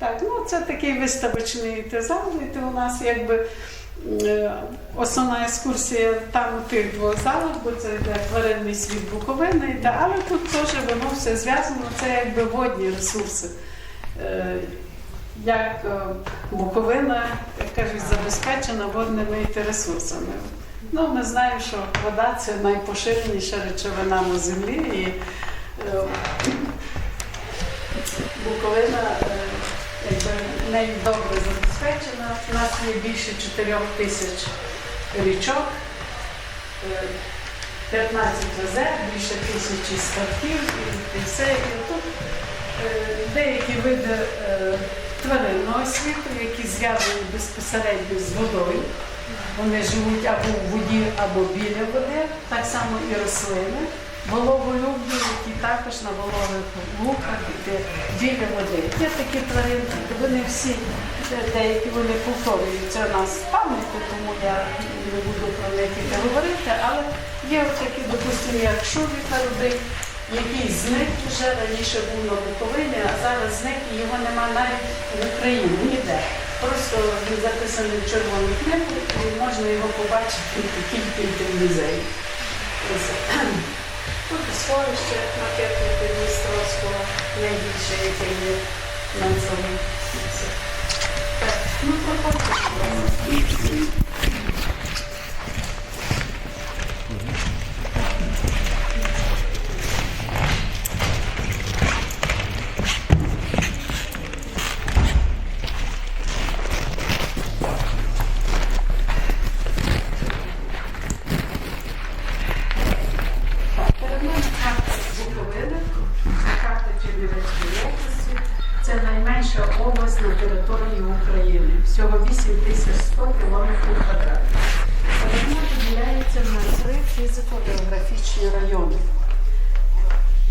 Так, ну це такий виставочний і у нас якби е, основна екскурсія там у тих двох залах, бо це йде тваринний світ Буковини, йде, але тут теж воно все зв'язано, це якби водні ресурси. Е, Як е, Буковина, як кажуть, забезпечена водними ресурсами. Ну, ми знаємо, що вода це найпоширеніша речовина на землі. І, Буковина нею добре забезпечена. У нас є більше 4 тисяч річок, е, 15 озер, більше тисячі ставків і, і все. І тут е, деякі види е, тваринного світу, які зв'язані безпосередньо з водою. Вони живуть або в воді, або біля води, так само і рослини. Вологолюбні, які також на вологих луках і біля води. Є такі тваринки, вони всі, деякі вони повторюються у нас в пам'яті, тому я не буду про них і говорити, але є такі, допустимо, як шубі рудий, який зник вже раніше був на Буковині, а зараз зник і його нема навіть в Україні, ніде. Просто він записаний в червону книгу і можна його побачити тільки в музеї. Ось. Тут сховище ракетне Дністровського, найбільше, яке є на цьому. Все. Так,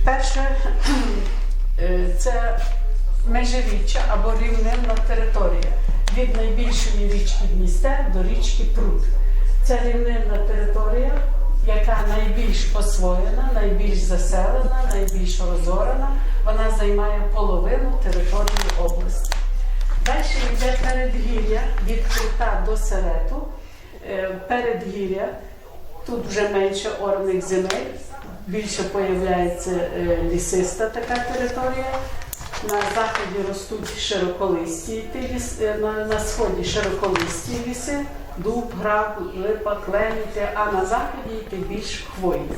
Перше е, це межиріччя або рівнинна територія від найбільшої річки Дністер до річки Прут. Це рівнинна територія, яка найбільш освоєна, найбільш заселена, найбільш розорена. Вона займає половину території області. Далі йде передгір'я від Крута до Серету. Е, Передгір'я тут вже менше орних земель, більше появляється е, лісиста така територія. На заході ростуть широколисті е, на, сході широколисті ліси, дуб, граб, липа, клеміти, а на заході йти більш хвойні.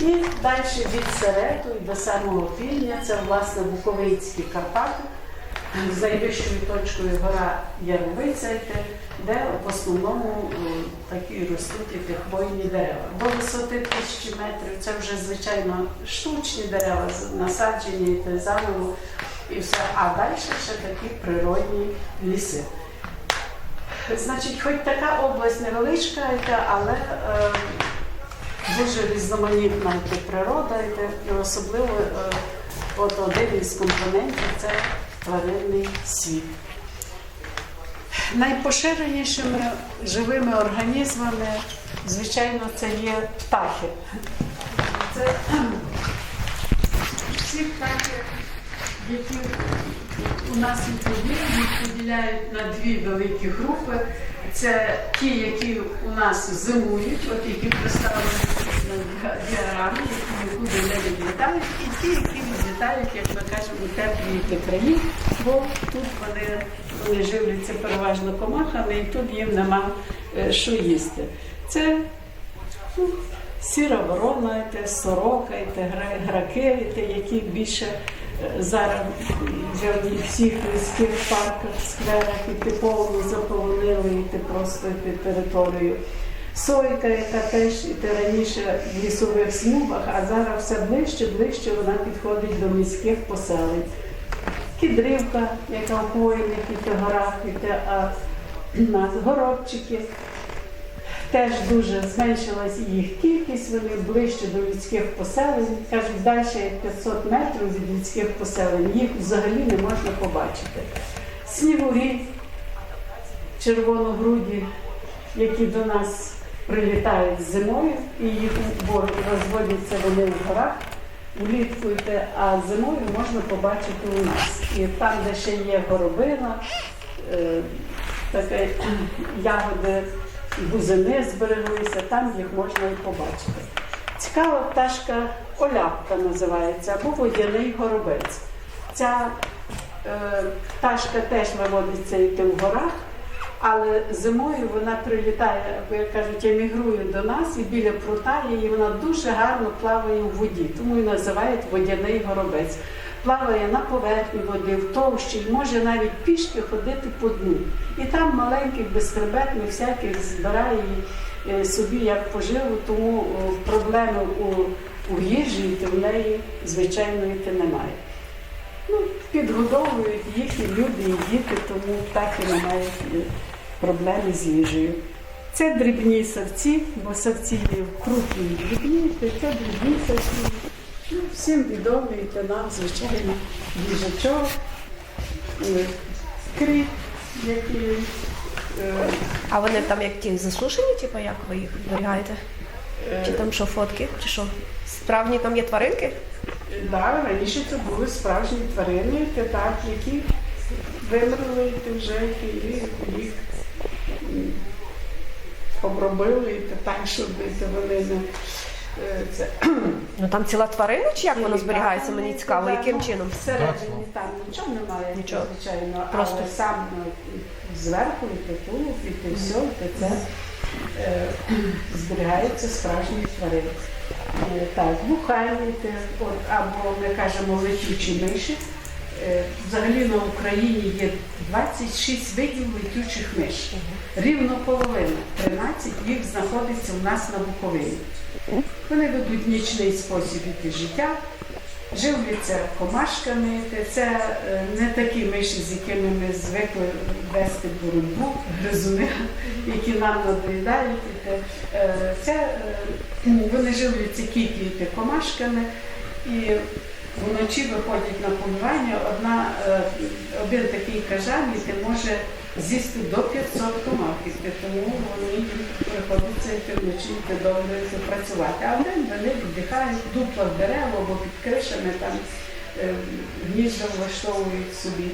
І далі від Серету і до самого півдня це власне Буковинські Карпати. З найвищою точкою гора Яровиця, де в основному е, такі ростуть і хвойні дерева. До висоти тисячі метрів це вже звичайно штучні дерева, насаджені заново і все. А далі ще такі природні ліси. Значить, хоч така область невеличка, але е, дуже різноманітна природа, і особливо е, от один із компонентів це тваринний світ. Найпоширенішими живими організмами, звичайно, це є птахи. Це всі птахи, які у нас їх поділяють на дві великі групи. Це ті, які у нас зимують, от які представлені на діаграмі, які нікуди не відлітають, і ті, які відлітають, як ми кажемо, теплі краї, бо тут вони, вони живляться переважно комахами, і тут їм нема е, що їсти. Це ну, сіра ворона, те, сорока, те, граки, те, які більше е, зараз вже в всіх міських парках, скверах і ти повно заполонили і ти просто ти територію. Сойка, яка теж і те раніше в лісових смугах, а зараз все ближче, ближче вона підходить до міських поселень. Кідрівка, яка в хвойних і горах, і те, а у нас. Теж дуже зменшилась їх кількість, вони ближче до людських поселень. Кажуть, далі як 500 метрів від людських поселень їх взагалі не можна побачити. Снігурі, червоногруді, які до нас прилітають зимою, і їх розводяться вони в горах. влітку йти, а зимою можна побачити у нас. І там, де ще є горобина, е, таке ягоди, бузини збереглися, там їх можна і побачити. Цікава пташка оляпка називається, або водяний горобець. Ця е, пташка теж виводиться йти в горах, але зимою вона прилітає, як кажуть, емігрує до нас і біля прута її вона дуже гарно плаває у воді, тому і називають водяний горобець. Плаває на поверхні води, в товщі, може навіть пішки ходити по дну. І там маленьких безхребетних всяких збирає е, собі як поживу, тому проблеми у, у їжі в неї звичайно немає. Ну, підгодовують їх і люди, і діти, тому так і немає е, проблеми з їжею. Це дрібні савці, бо савці є крупні і дрібні, це дрібні савці. Ну, всім відомий та нам, звичайно, їжачок, е, кріп, який е, А вони там як ті засушені, типу, як ви їх зберігаєте? Чи там що, фотки? Чи що? Справжні там є тваринки? Да, раніше це були справжні тварини, так, які вимерли вже і їх обробили і те так, щоб це вони не це. Ну там ціла тварина, чи як вона І зберігається? так, Мені цікаво, да, яким ну, чином? Всередині там нічого немає, Нічого. звичайно, Просто. але сам ну, зверху і тулуб, і те все, і те це е, зберігається справжні тварини. Е, Так, бухальні, або ми кажемо летючі миші. Е, Взагалі на Україні є 26 видів летючих миш. Рівно половина, 13 їх знаходиться у нас на Буковині. Вони ведуть нічний спосіб іти життя, живляться комашками. Це е, не такі миші, з якими ми звикли вести боротьбу, гризуни, які нам надоїдають. Е, Це е, вони живляться кікіти комашками і вночі виходять на полювання. Одна, один такий кажан, який може з'їсти до 500 комах, тому вони приходиться йти вночі йти працювати. А вдень вони віддихають в дуплах дерев або під кришами там е, гнізда влаштовують собі.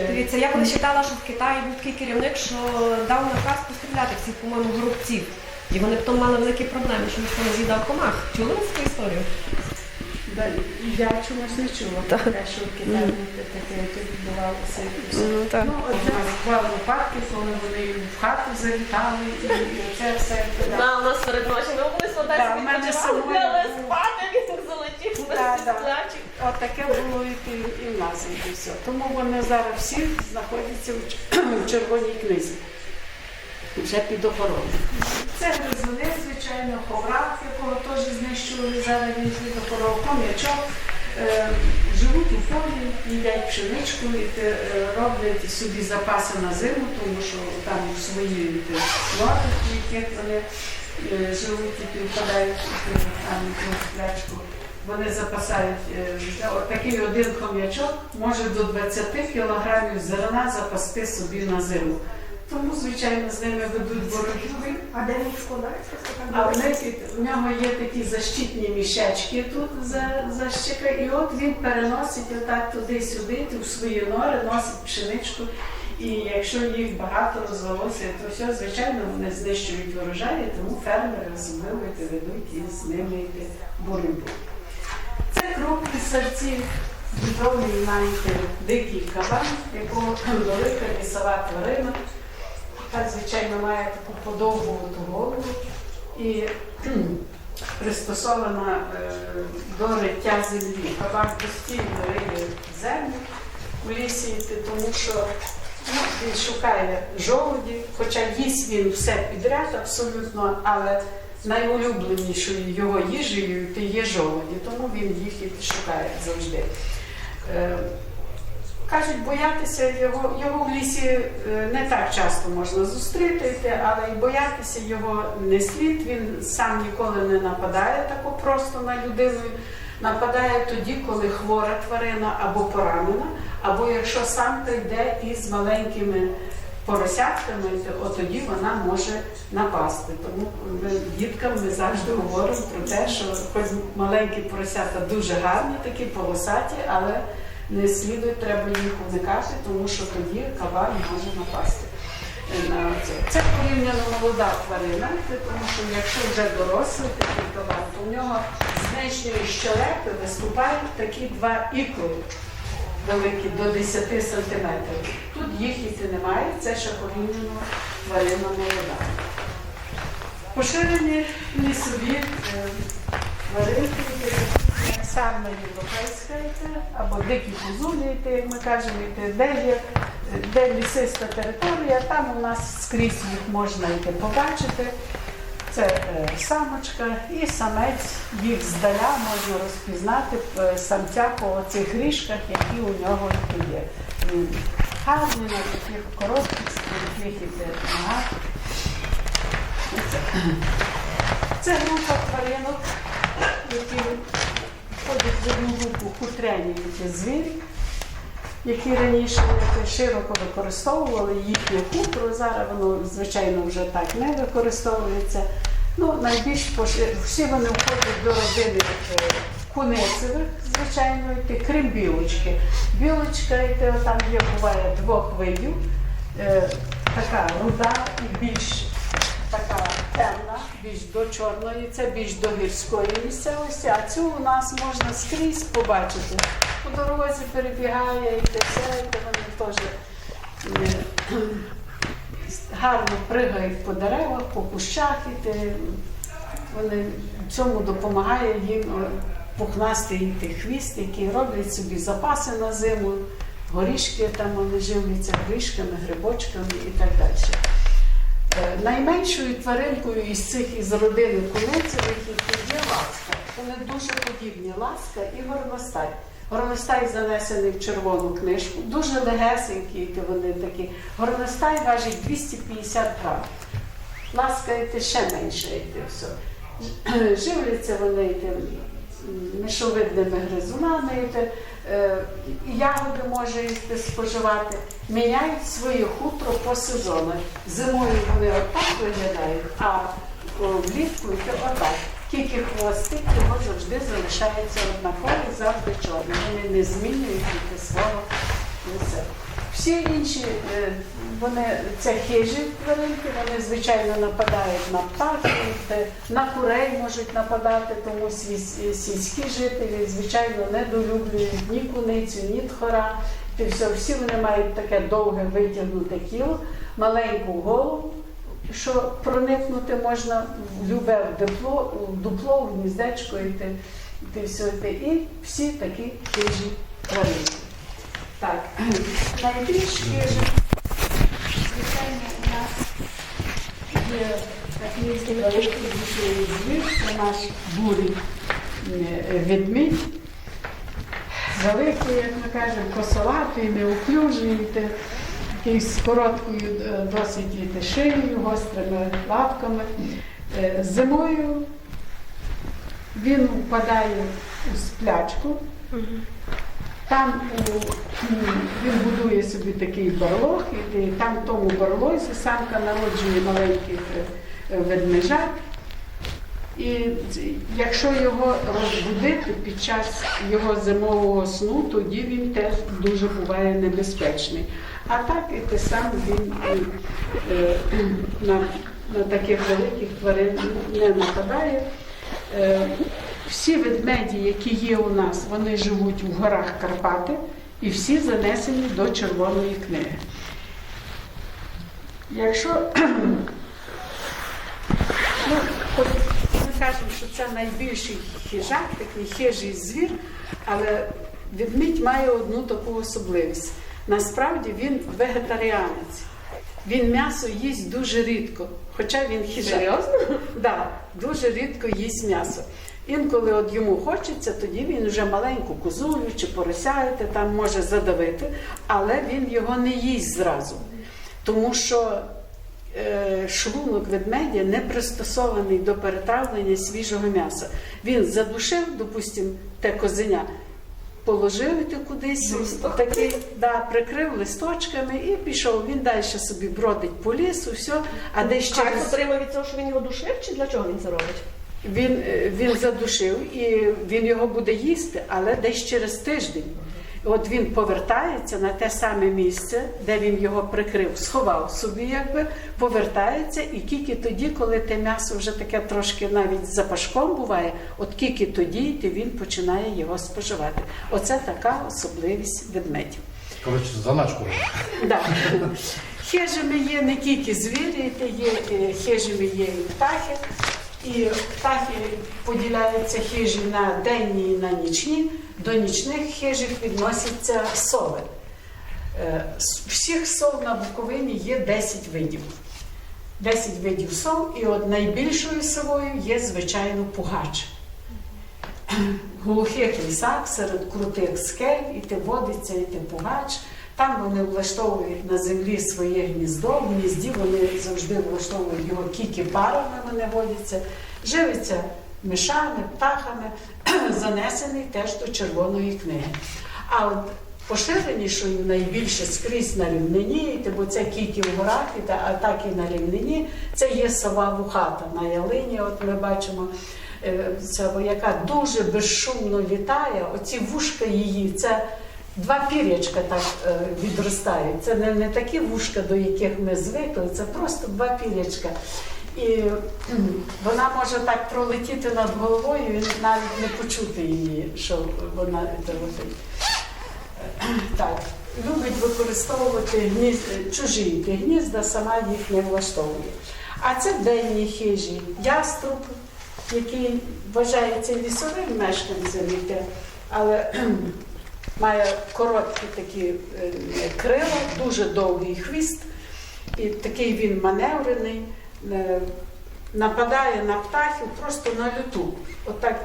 Е, Дивіться, я коли читала, що в Китаї був такий керівник, що дав наказ постріляти всіх, по-моєму, горобців. І вони потім мали великі проблеми, що ніхто не з'їдав комах. Чули ви цю історію? Я чомусь не чула, таке, що в Китаї таке відбувалося. і все. Ну, так. Ну, випадки, коли вони в хату залітали, і, це все. да. У нас серед ночі ми були Да, солдатські мене але спати він залетів сплячі. От таке було і в нас і все. Тому вони зараз всі знаходяться в червоній книзі. Вже під охороною. Це гризуни, звичайно, ховрак, якого теж знищували зараз він під охороною, хом'ячок. Е, живуть у полі, їдять пшеничку і е, роблять собі запаси на зиму, тому що там свої те, лоти, в яких вони е, живуть і впадають там, сплячку. Вони запасають е, такий один хом'ячок може до 20 кілограмів зерна запасти собі на зиму. Тому, звичайно, з ними ведуть боротьбу. А де він складається? А в в нього є такі защитні мішечки тут за, за щека, і от він переносить отак туди-сюди, в свої нори, носить пшеничку. І якщо їх багато розвелося, то все, звичайно, вони знищують урожаї, тому фермери особливо ведуть і з ними йти боротьбу. Це крупні савці, відомий знаєте, дикий кабан, якого велика лісова тварина. Та, звичайно, має таку подовгувату голову і пристосована е, до риття землі. Кабан постійно риє землю у лісі, тому що ну, він шукає жолуді, хоча їсть він все підряд абсолютно, але найулюбленішою його їжею є жолуді, тому він їх і шукає завжди. Е, Кажуть, боятися його, його в лісі е, не так часто можна зустріти, але й боятися його не слід. Він сам ніколи не нападає тако просто на людину. Нападає тоді, коли хвора тварина або поранена, або якщо сам прийде із маленькими поросятками, то тоді вона може напасти. Тому діткам ми завжди говоримо про те, що хоч маленькі поросята дуже гарні, такі полосаті, але не слідує, треба їх уникати, тому що тоді кабан може напасти. На це. порівняно молода тварина, тому що якщо вже дорослий такий кабан, то в нього з нижньої щелепи виступають такі два ікли великі до 10 сантиметрів. Тут їх іти немає, це ще порівняно тварина молода. Поширені лісові е, тваринки, як саме європейська йде, або дикі козулі, йти, як ми кажемо, йти, де є, де лісиста територія, там у нас скрізь їх можна йти побачити. Це е, самочка і самець, їх здаля можна розпізнати е, самця по цих ріжках, які у нього є. Він гарний на таких коротких, стрімких іде це група тваринок, які входять в одну групу хутряні такі звірі, які раніше широко використовували їхнє хутро. Зараз воно, звичайно, вже так не використовується. Ну, найбільш пошир... всі вони входять до родини е, куницевих, звичайно, йти, крім білочки. Білочка, там є, буває двох видів. Е, така руда і більш більш до чорної, це більш до гірської місцевості, а цю у нас можна скрізь побачити. По дорозі перебігає і все, і вони теж е, гарно пригають по деревах, по кущах, і те, вони цьому допомагає їм е, пухнастий йти хвіст, який роблять собі запаси на зиму, горішки там вони живляться горішками, грибочками і так далі. Е, Найменшою тваринкою із цих із родини кунецевих є ласка. Вони дуже подібні ласка і горностай. Горностай занесений в червону книжку, дуже легесенькі вони такі. Горностай важить 250 грам. Ласка йти ще менше йти все. Живляться вони йти мішовидними гризунами, йти, ягоди може їсти споживати, міняють своє хутро по сезону. Зимою вони отак виглядають, а влітку йти отак. Тільки хвостик його завжди залишається однаковий, завжди чорний. Вони не змінюють тільки свого лиця. Всі інші, е, вони це хижі тваринки, вони звичайно нападають на птахів, е, на курей можуть нападати, тому сільські жителі, звичайно, недолюблюють ні куницю, ні тхора. Всі вони мають таке довге витягнуте тіло, маленьку голову, що проникнути можна в любе дупло, в дупло, в гніздечко і ти, ти все йти. І всі такі хижі тваринки. Так, найбільш звичайно, у нас є такий великий звір, це наш бурий е, ведмідь. Великий, як ми кажемо, косолатий, неуклюжий, такий з короткою е, досить шиєю, гострими лапками. Е, Зимою він впадає у сплячку. Там він будує собі такий барлог, і там в тому барлозі самка народжує маленьких е, ведмежат. І якщо його розбудити під час його зимового сну, тоді він теж дуже буває небезпечний. А так і те саме він е, е, на, на таких великих тварин не нападає. Всі ведмеді, які є у нас, вони живуть в горах Карпати і всі занесені до Червоної книги. Якщо ну, от ми кажемо, що це найбільший хижак, такий хижий звір, але ведмідь має одну таку особливість. Насправді він вегетаріанець. Він м'ясо їсть дуже рідко, хоча він хижак. Серйозно? Да, дуже рідко їсть м'ясо. Інколи от йому хочеться, тоді він вже маленьку козулю чи поросяєте, там може задавити, але він його не їсть зразу. Тому що е, шлунок ведмедя не пристосований до перетравлення свіжого м'яса. Він задушив, допустимо, те козеня, положив ти кудись, Листок. такий, да, прикрив листочками і пішов. Він далі собі бродить по лісу, все, а десь Кайф через отримав від того, що він його душив, чи для чого він це робить? він, е, він задушив і він його буде їсти, але десь через тиждень. От він повертається на те саме місце, де він його прикрив, сховав собі, якби повертається, і тільки тоді, коли те м'ясо вже таке трошки навіть з запашком буває, от тільки тоді то він починає його споживати. Оце така особливість ведмедів. Коротше, заначку. Да. Хижими є не тільки звірі, є е, хижими є і птахи. І птахи поділяються хижі на денні і на нічні. До нічних хижих відносяться сови. Е, Всіх сов на Буковині є 10 видів. 10 видів сов, і от найбільшою совою є, звичайно, пугач. В глухих лісах серед крутих скель, і ти водиться, і ти пугач. Там вони влаштовують на землі своє гніздо. В гнізді вони завжди влаштовують його кіки парами, вони водяться, живиться мишами, птахами, занесений теж до червоної книги. А от поширенішою найбільше скрізь на рівнині, бо це кіки в горах, а так і на рівнині, це є сова вухата на ялині. От ми бачимо. Це, яка дуже безшумно літає, оці вушка її, це два пірячка так е, відростають. Це не, не такі вушка, до яких ми звикли, це просто два пірячка. І вона може так пролетіти над головою і навіть не почути її, що вона летить. Так, любить використовувати гніз... чужі гнізда, сама їх не влаштовує. А це денні хижі. Яструб, який вважається лісовим мешканцем, але має короткі такі е, крила, дуже довгий хвіст, і такий він маневрений, нападає на птахів просто на люту. Отак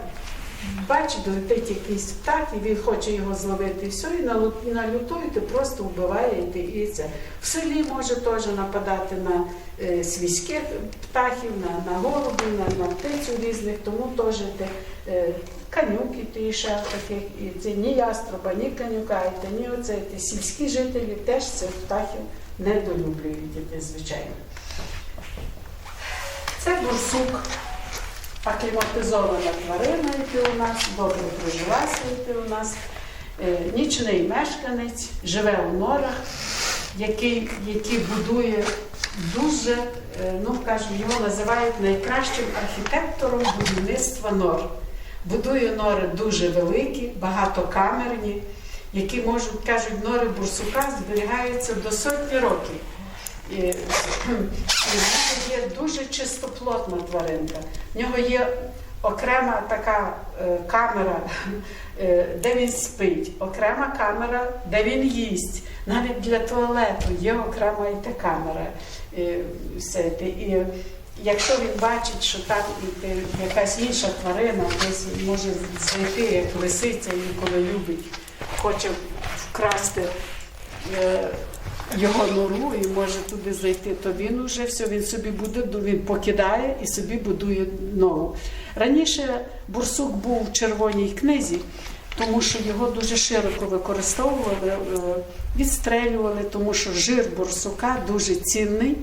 бачить, летить якийсь птах, і він хоче його зловити, і все, і на, на люту і ти просто вбиваєте і це. В селі може теж нападати на е, свійських птахів, на, на голубів, на, на птицю різних, тому теж ти, е, канюки ти ще таких, і це ні яструба, ні канюка, і ні оце, сільські жителі теж цих птахів недолюблюють, і звичайно. Це бурсук, акліматизована тварина, яка у нас, добре прижилася, яка у нас. Е, Нічний мешканець, живе у норах, який, який будує дуже, е, ну кажуть, його називають найкращим архітектором будівництва нор. Будує нори дуже великі, багатокамерні, які можуть, кажуть, нори бурсука зберігаються до сотні років. І, і в є дуже чистоплотна тваринка. В нього є окрема така е, камера, е, де він спить, окрема камера, де він їсть. Навіть для туалету є окрема і та камера. Е, все те. І якщо він бачить, що там і якась інша тварина, десь може зайти, як лисиця, інколи любить, хоче вкрасти. Його нору і може туди зайти, то він уже все, він собі буде, він покидає і собі будує нову. Раніше бурсук був в червоній книзі, тому що його дуже широко використовували, е, відстрелювали, тому що жир бурсука дуже цінний.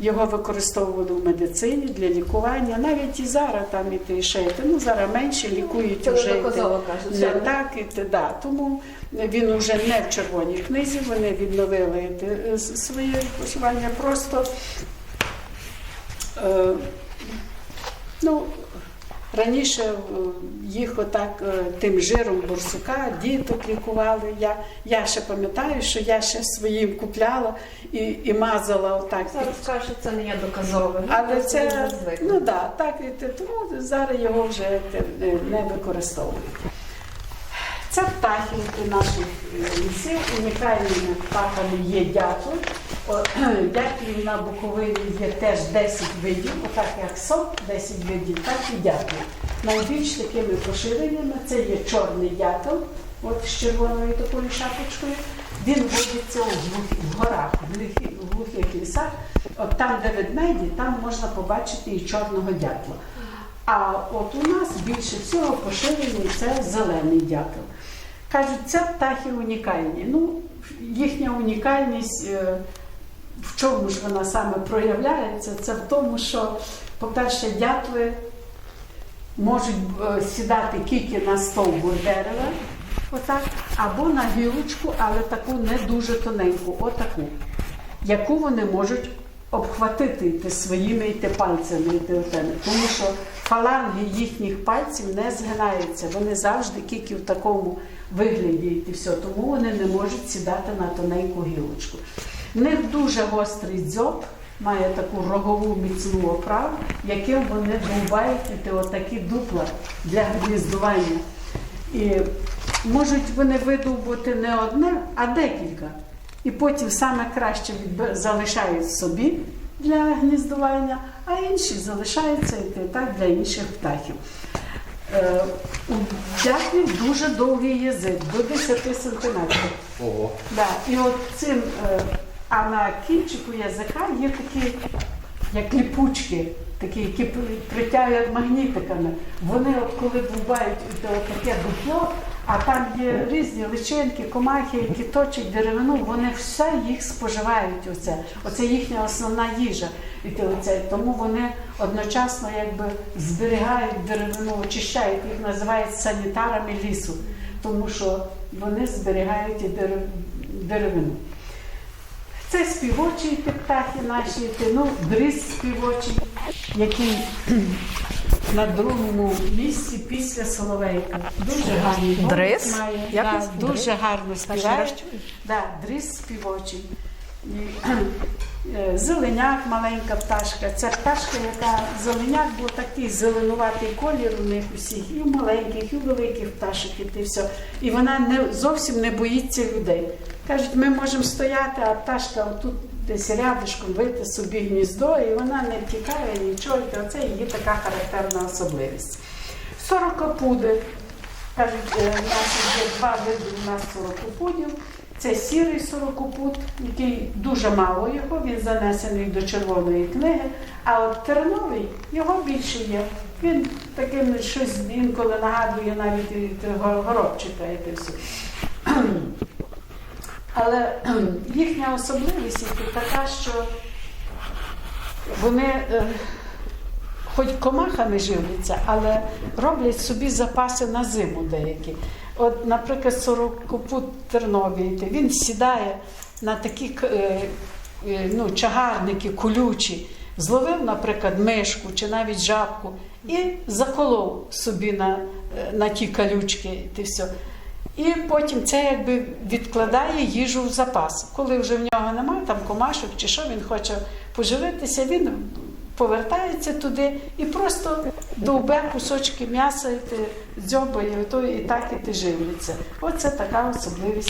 Його використовували в медицині для лікування. Навіть і зараз там і те, і ще. Ну зараз менше лікують Це вже. казала, те. Не так, і те, да. Тому він вже не в червоній книзі, вони відновили те, е, своє посування. Просто е, ну, раніше е, їх отак е, тим жиром бурсука, діток лікували. Я, я ще пам'ятаю, що я ще своїм купляла і, і мазала отак. Зараз кажуть, що це не є доказове. Але це ну да, так і тому зараз його вже не- не використовують. Це птахи наших е, лісів. Унікальними птахами є дятли. Дятлів на Буковині є теж 10 видів, отак як сок, 10 видів, так і дятли. Найбільш такими поширеними це є чорний дятел, от з червоною такою шапочкою. Він водиться в горах, в глухі- в глухих лісах. От там, де ведмеді, там можна побачити і чорного дятла. А от у нас більше всього поширений це зелений дятел. Кажуть, це птахи унікальні. Ну, їхня унікальність, е, в чому ж вона саме проявляється? Це в тому, що, по-перше, дятли можуть е, сідати тільки на стовбур дерева, отак, або на гілочку, але таку не дуже тоненьку, отаку, яку вони можуть обхватити йти своїми йти пальцями, йти отими. тому що фаланги їхніх пальців не згинаються, вони завжди тільки в такому вигляді йти все, тому вони не можуть сідати на тоненьку гілочку. В них дуже гострий дзьоб, має таку рогову міцну оправу, яким вони довбають іти отакі дупла для гніздування. І можуть вони видовбути не одне, а декілька. І потім саме краще залишають собі для гніздування, а інші залишаються йти так для інших птахів. Е, У дятлів дуже довгий язик, до 10 сантиметрів. Ого. Да. І от цим, е, а на кінчику язика є такі, як ліпучки, такі, які при- притягують магнітиками. Вони, от коли бувають таке дупло, а там є різні личинки, комахи, які точать деревину, вони все їх споживають. Оце. Оце їхня основна їжа. І оце. Тому вони одночасно якби зберігають деревину, очищають, їх називають санітарами лісу, тому що вони зберігають і деревину. Це співочі птахи наші, ну, дріз співочий, який на другому місці після Соловейка. Дуже гарний голос має. Да, дуже гарно співає. Да, дріз співочий. Е, Зеленяк, маленька пташка. Це пташка, яка зеленяк, бо такий зеленуватий колір у них усіх, і у маленьких, і у великих пташок, і все. І вона не, зовсім не боїться людей. Кажуть, ми можемо стояти, а пташка отут десь рядишком вийти собі гніздо, і вона не втікає нічого. І Оце її така характерна особливість. Сорокопуди. Кажуть, е, у нас є два види у нас сорокопудів. Це сірий сорокопуд, який дуже мало його, він занесений до червоної книги. А от терновий його більше є. Він таким щось інколи нагадує навіть горобчика і все. Але їхня особливість така, що вони е, хоч комахами живляться, але роблять собі запаси на зиму деякі. От, наприклад, сорокопут терновий, він сідає на такі е, е, ну, чагарники колючі, зловив, наприклад, мишку чи навіть жабку і заколов собі на, на ті колючки. І все. І потім це якби відкладає їжу в запас. Коли вже в нього немає там комашок чи що він хоче поживитися, він повертається туди і просто довбе кусочки м'яса, і ти дзьобає, і так і ти живиться. Оце така особливість.